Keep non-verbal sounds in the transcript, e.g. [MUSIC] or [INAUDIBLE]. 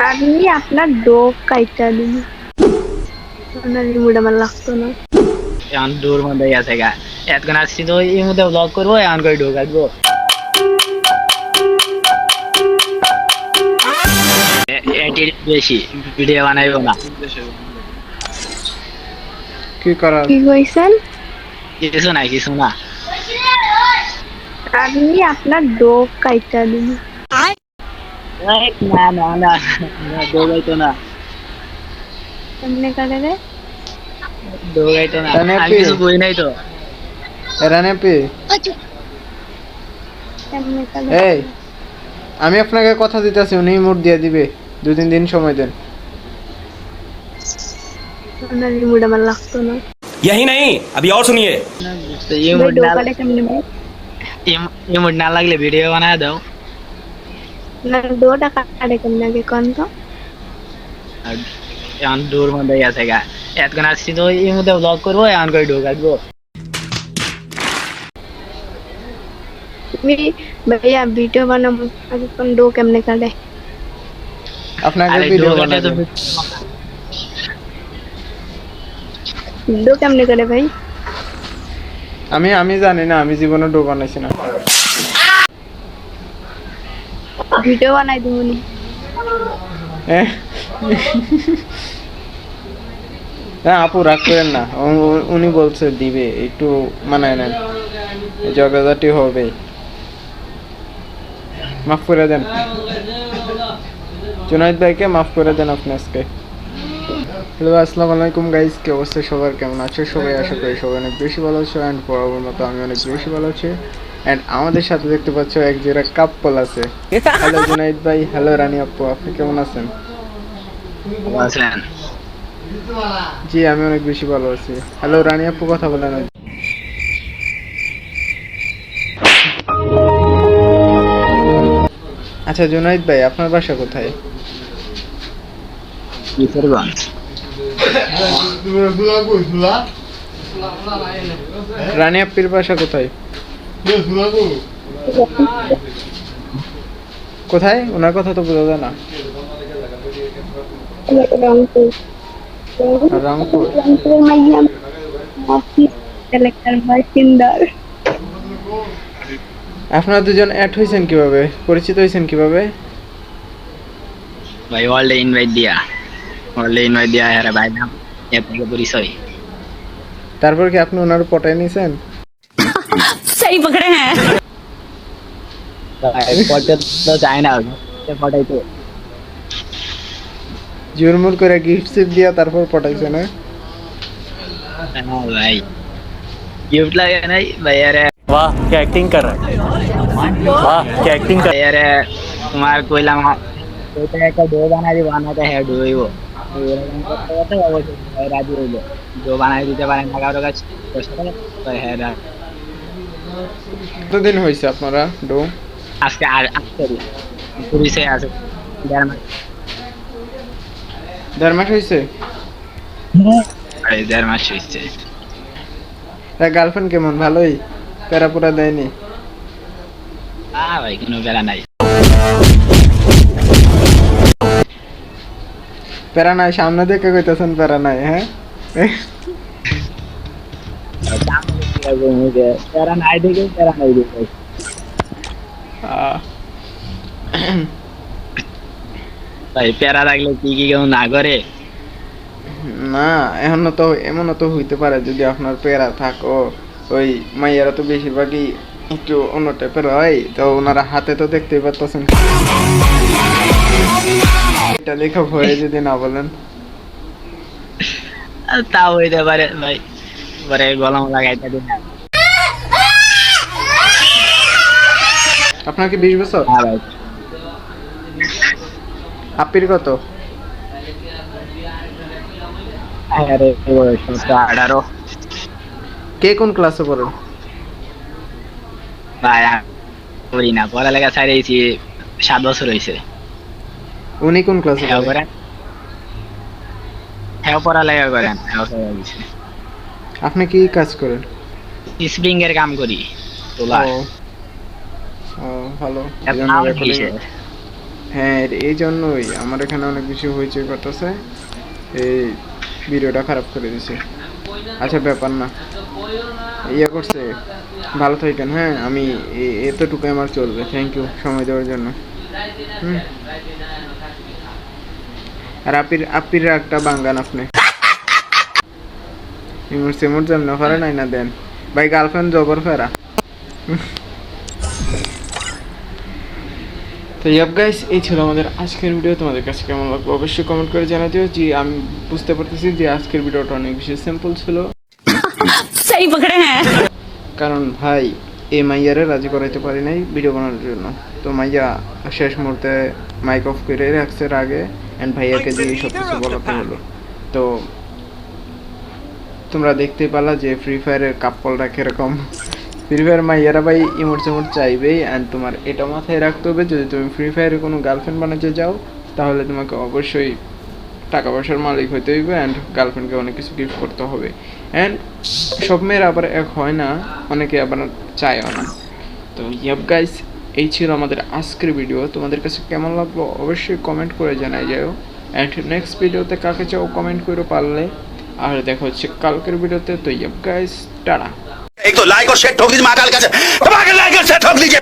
আমি আপনার ডোক কাইটা দিন আপনার রিমোট আমার লাগতো না। এখন দূর মধ্যে গেছে গা এতক্ষণ আসছি তো এই মধ্যে ব্লগ করব এমন করে বেশি ভিডিও বানাইবো না। কি করার কি কইছেন? কিছু নাই কিছু না। আমি আপনার ডোক কাইটা দিন এই, না না না না, দৌড়াইতো না কেমনে কাটে রে দৌড়াইতো না তাহলে আমি কি? কিছু কই নাই তো রানে পে কেমনে কাটে এই আমি আপনাকে কথা দিতেছি উনি মুড দিয়ে দিবে দু তিন দিন সময় দেন আপনার রিমোট আমার লাগতো না यही नहीं अभी और सुनिए তো এই মুড ডোক না কাটে কেমনে ভাই এই মুড এখন দূর মধ্যে গা এতক্ষণ আসছি তো এই মধ্যে ব্লগ করব এমন করে ঢোকা ভাইয়া ভিডিও বানাবো ডো কেমনে কাটে আপনাকে ভিডিও ডো কেমনে কাটে ভাই আমি আমি জানি না আমি জীবনে ডো বানাইছি না ভিডিও বানাই দিবনি না। আপু, রাগ করেন না। উনি বলছে দিবে, একটু মানায় নেন। জগাজাটি হবে মাফ করে দেন। জুনাইদ ভাইকে মাফ করে দেন আপনি আজকে। হ্যালো, আসসালামু আলাইকুম গাইজ কি অবস্থা সবার? কেমন আছো সবাই? আশা করি সবাই অনেক বেশি ভালো আছো অ্যান্ড বরাবর মতো আমি অনেক বেশি ভালো আছি। অ্যান্ড আমাদের সাথে দেখতে পাচ্ছ এক জোড়া কাপ্পল আছে। হ্যালো জুনাইদ ভাই হ্যালো রানী আপু আপনি কেমন আছেন? আছেন। জি আমি অনেক বেশি ভালো আছি। হ্যালো রানী আপু কথা বলেন আচ্ছা জুনাইদ ভাই আপনার বাসা কোথায়? কিশোরগঞ্জ। রানী আপ্পির বাসা কোথায়? কোথায়? ওনার কথা তো বোঝা যায় না। অফিস বাসিন্দার আপনারা দুজন অ্যাড হয়েছেন কীভাবে? পরিচিত হয়েছেন কীভাবে? ভাই ওয়ার্ল্ডে ইনভাইট দিয়া। ওয়ার্ল্ডে ইনভাইট দিয়া হ্যাঁ ভাই নাম থেকে পরিচয়। তারপর কি আপনি ওনার পটায় নিয়েছেন? [LAUGHS] सही पकड़े हैं ভাই, পড়তে তো চাই না পড়াই তো জোরমুর করে গিফট সিফট দিয়া তারপর পটাইছে না হ্যাঁ ভাই গিফট লাগে নাই ভাই আরে वाह क्या एक्टिंग कर रहा है वाह क्या एक्टिंग कर ভাই আরে তোমার কইলাম ওইটা একটা ডো বানাই দিব বানাতে হ্যাঁ ডো হইব এরকম করতে করতে অবশ্যই ভাই রাজি হইলো ডো বানাই দিতে পারেন না কারো কাছে পয়সা টাকা, ভাই হ্যাঁ রা- কতদিন হয়েছে আপনারা ডো? আজকে আর পরিচয় আছে। দেড় মাস। দেড় মাস হয়েছে এই দেড় মাস হচ্ছে গার্লফ্রেন্ড কেমন? ভালোই? প্যারা পুরা দেয়নি? আ ভাই কোনো বেলা নাই। প্যারা নাই সামনে দেখে কইতেছেন প্যারা নাই হ্যাঁ? প্যারা নাই দেখে প্যারা নাই দেখে ভাই প্যারা লাগলে কি কি কেউ না করে? না তো তো হইতে পারে যদি আপনার প্যারা থাকো। ওই মাইয়ারা তো বেশিরভাগই একটু অন্য টাইপের হয় তো ওনারা হাতে তো দেখতেই পারতেছেন। এটা লেখা ভয়ে যদি না বলেন। তাও হইতে পারে ভাই। পরে গলম লাগাইতে দিন আপনার কি বিশ বছর? হ্যাঁ আপির কত? তো আঠারো। কে কোন ক্লাসে পড়েন ভাই করি না পড়ালেখা ছাড়িয়েছি সাত বছর হয়েছে উনি কোন ক্লাসে হ্যাঁ পড়েন করেন হ্যাঁ পড়ালেখা করেন হ্যাঁ আপনি কি কাজ করেন? স্প্রিং এর কাম করি তোলা। ও। ভালো? হ্যাঁ এই জন্যই। আমার এখানে অনেক কিছু হয়েছে করতেছে। এই ভিডিওটা খারাপ করে দিছে। আচ্ছা ব্যাপার না। ইয়ে করছে। ভালো থাকেন হ্যাঁ? আমি এতটুকু আমার চলবে। থ্যাংক ইউ সময় দেওয়ার জন্য। হুম? আর আপির আপির একটা বাঙ্গান আপনি। ইমুর সিমুর যেমন ফেরা নাই না দেন। ভাই গার্লফ্রেন্ড জবর ফেরা। তো ইয়াব গাইস এই ছিল আমাদের আজকের ভিডিও তোমাদের কাছে কেমন লাগবে অবশ্যই কমেন্ট করে জানাতেও যে আমি বুঝতে পারতেছি যে আজকের ভিডিওটা অনেক বেশি সিম্পল ছিল। হ্যাঁ। কারণ ভাই এ মাইয়ারে রাজি করাইতে পারি নাই ভিডিও বানানোর জন্য। তো মাইয়া শেষ মুহূর্তে মাইক অফ করে রাখছে আগে অ্যান্ড ভাইয়াকে দিয়ে সব কিছু বলাতে হলো। তো তোমরা দেখতে পালা যে ফ্রি ফায়ারের কাপ্পলটা কীরকম। ফ্রি ফায়ার মাইয়ারা ভাই ইমোট সিমোট চাইবেই অ্যান্ড তোমার এটা মাথায় রাখতে হবে, যদি তুমি ফ্রি ফায়ারে কোনো গার্লফ্রেন্ড বানাতে যাও, তাহলে তোমাকে অবশ্যই টাকা পয়সার মালিক হইতে হইবে অ্যান্ড গার্লফ্রেন্ডকে অনেক কিছু গিফট করতে হবে। অ্যান্ড সব মেয়েরা আবার এক হয় না, অনেকে আবার চায়ও না। তো ইয়াব গাইস এই ছিল আমাদের আজকের ভিডিও তোমাদের কাছে কেমন লাগল অবশ্যই কমেন্ট করে জানাই যাও। অ্যান্ড নেক্সট ভিডিওতে কাকে চাও কমেন্ট করে পারলে। আর দেখা হচ্ছে কালকের ভিডিওতে তো ইয়াব গাইস টাটা एक तो लाइक और शेयर ठोक दीजिए महाकाल का से दबा के लाइक और शेयर ठोक दीजिए